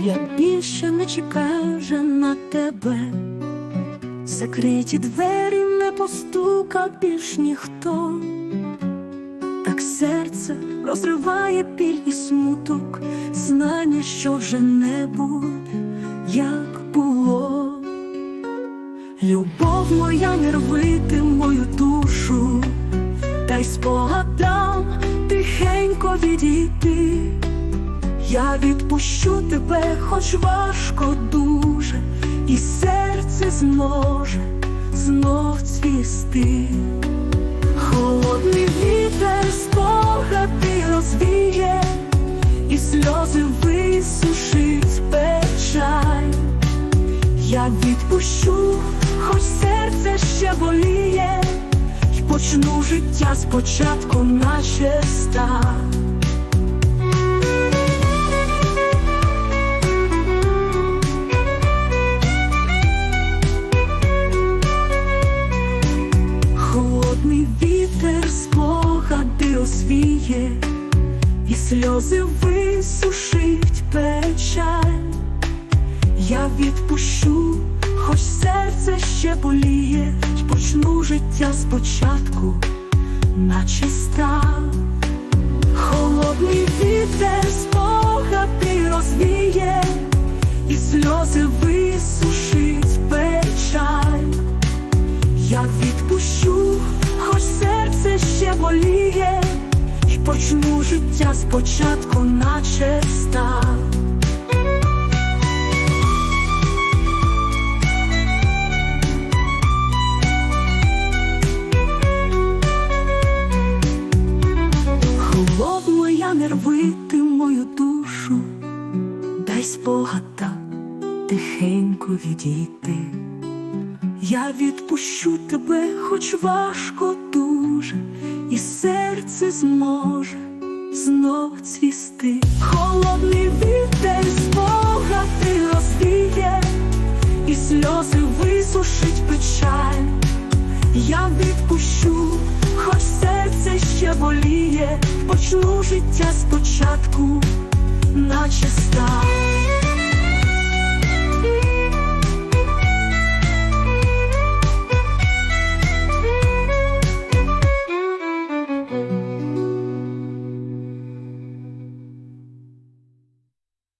Я більше не чекаю на тебе. Закриті двері не постука більш ніхто. Так серце розриває біль і смуток, знання, що вже не буде, як було. Любов моя не рвити мою душу, та й спогадам тихенько відійти. Я відпущу тебе, хоч важко дуже, і серце зможе знов цвісти. Холодний вітер спогади розвіє, і сльози висушить печаль. Я відпущу, хоч серце ще боліє, й почну життя спочатку, наче став. Розвіє, і сльози висушить печаль. Я відпущу, хоч серце ще боліє, почну життя спочатку, наче став. Холодний вітер спогади розвіє, і сльози висушить печаль. Я почну життя спочатку, наче став. Холодно я не рвити мою душу, дай спогада тихенько відійти. Я відпущу тебе, хоч важко дуже, і серце зможе знов цвісти. Холодний вітер спогади розвіє, і сльози висушить печаль. Я відпущу, хоч серце ще боліє, почну життя спочатку, наче став.